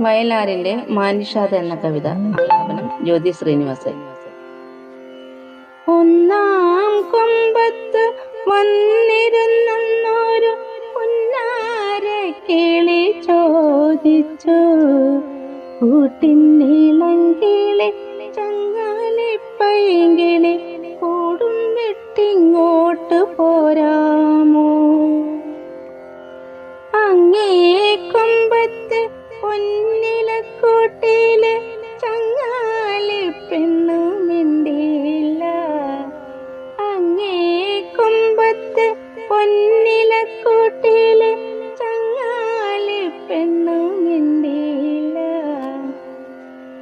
വയലാറിന്റെ മാനിഷാദ എന്ന കവിത ആലാപനം ജ്യോതി ശ്രീനിവാസൻ. ഒന്നാം കൊമ്പത്ത് വന്നിരുന്നൊരു കിളി ചോദിച്ചു. കൂട്ടിന്നീളം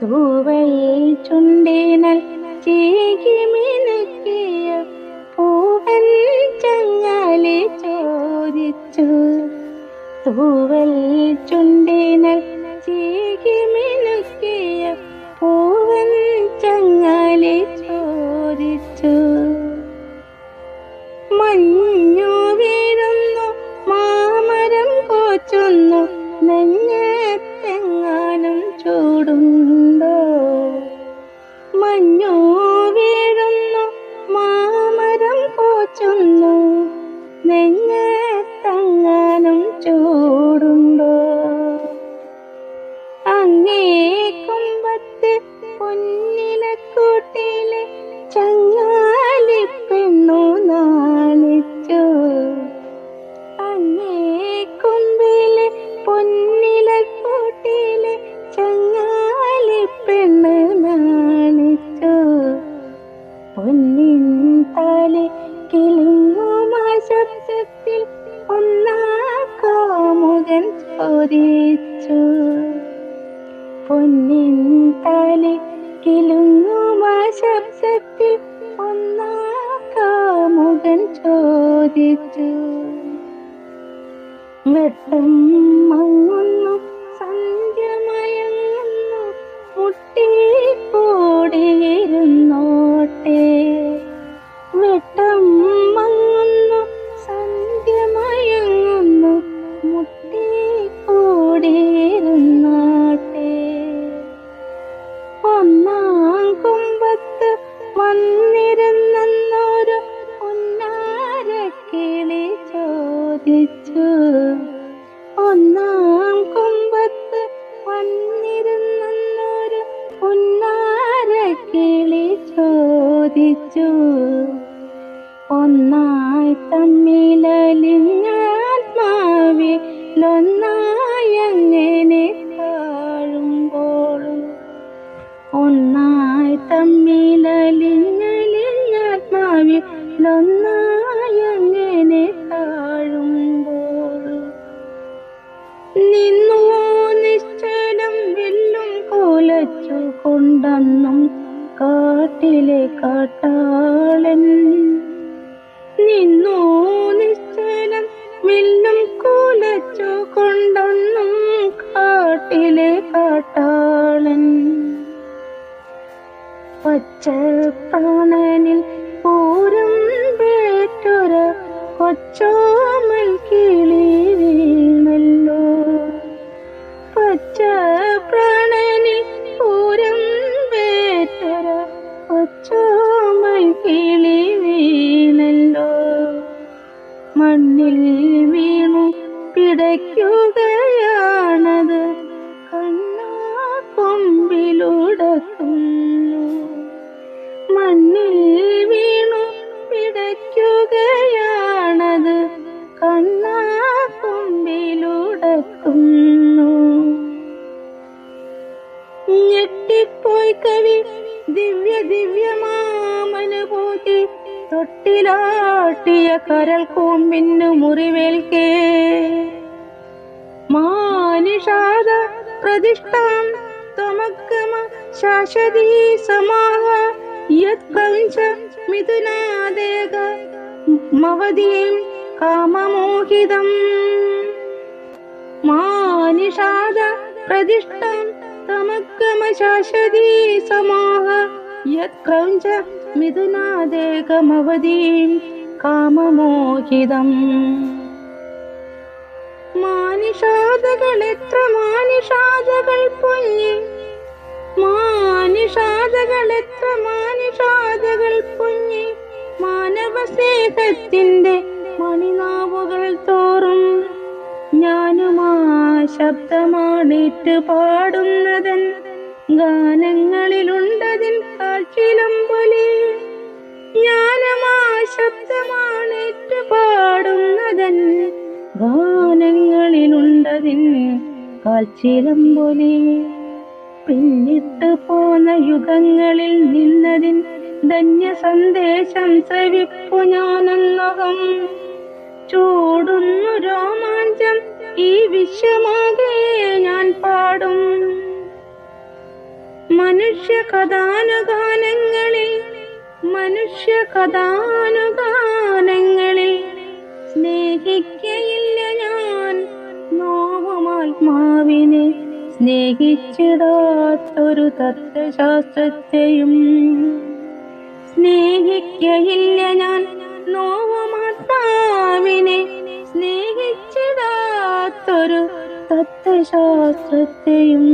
തൂവൽ ചുണ്ടിനൽ ചീകി മിനുക്കിയ പൂവൻ ചങ്ങാലി ചോദിച്ചു. തൂവൽ ചുണ്ടിനൽ ചോദിച്ചു. പൊന്നിൻ തലി കിളുങ്ങുമാ ശബ്ദത്തിൽ ഒന്നാകാമുകൻ ചോദിച്ചു. വെട്ടം മങ്ങുന്നു കാട്ടാളൻ നിന്നു നിശ്ചലം വില്ലും കൂലച്ചു കൊണ്ടൊന്നും കാട്ടിലെ കാട്ടാളൻ പച്ച പ്രാണനിൽ പൂരം വേറ്റൊര കൊച്ചോമൽ കിളി വീണല്ലോ പച്ചപ്രാണനിൽ പിടയ്ക്കുകയാണത് കണ്ണാ കൊമ്പിലുടക്കുന്നു ഞെട്ടിപ്പോയി കവി ദിവ്യ ദിവ്യമാമനുഭൂതി തൊട്ടിലാട്ടിയ കരൾ കൂമ്പിന്നു മുറിവേൽക്കേ. മാനിഷാദ പ്രതിഷ്ഠാം ശാശ്വതീ സമാഹ. യത് പഞ്ച മിഥുനാദേക മവതീം കാമമോഹിതം. മാനിഷാദ പ്രതിഷ്ഠം തമഗ്ഗമ ശാശ്വതീ സമാഹ. യത് ക്രൗഞ്ച മിഥുനാദേകമവതീം കാമമോഹിതം. മാനിഷാദകൾ എത്ര മാനിഷാദകൾ പൊങ്ങി മാനിഷാദകൾ എത്ര മാനിഷാദകൾ പൊങ്ങി മാനവ സ്നേഹത്തിന്റെ മണിനാവുകൾ തോറും ഞാനുമാ ശബ്ദമാണിട്ട് പാടുന്നതൻ ഗാനങ്ങളിലുണ്ടതിൻ കാഴ്ചിലമ്പൊലി ജ്ഞാനമാ ശബ്ദമാണിട്ട് പാടുന്നതൻ ഗാനങ്ങളിലുണ്ടതിൻ കാൽച്ചിലമ്പൊലി പിന്നിട്ട് പോന്ന യുഗങ്ങളിൽ നിന്നതിൻ ധന്യ സന്ദേശം ഞാനെന്നകം. ചൂടുന്നു രോമാഞ്ചം ഈ വിശ്വമാകെ ഞാൻ പാടും. മനുഷ്യ കഥാനുഗാനങ്ങളിൽ മനുഷ്യ കഥാനുഗാനങ്ങളിൽ സ്നേഹിക്കയില്ല ഞാൻ. മോഹമാത്മാവിനെ സ്നേഹിച്ചിടാത്തൊരു തത്വശാസ്ത്രത്തെയും സ്നേഹിക്കയില്ല ഞാൻ. നോവമാത്താവിനെ സ്നേഹിച്ചിടാത്തൊരു തത്വശാസ്ത്രത്തെയും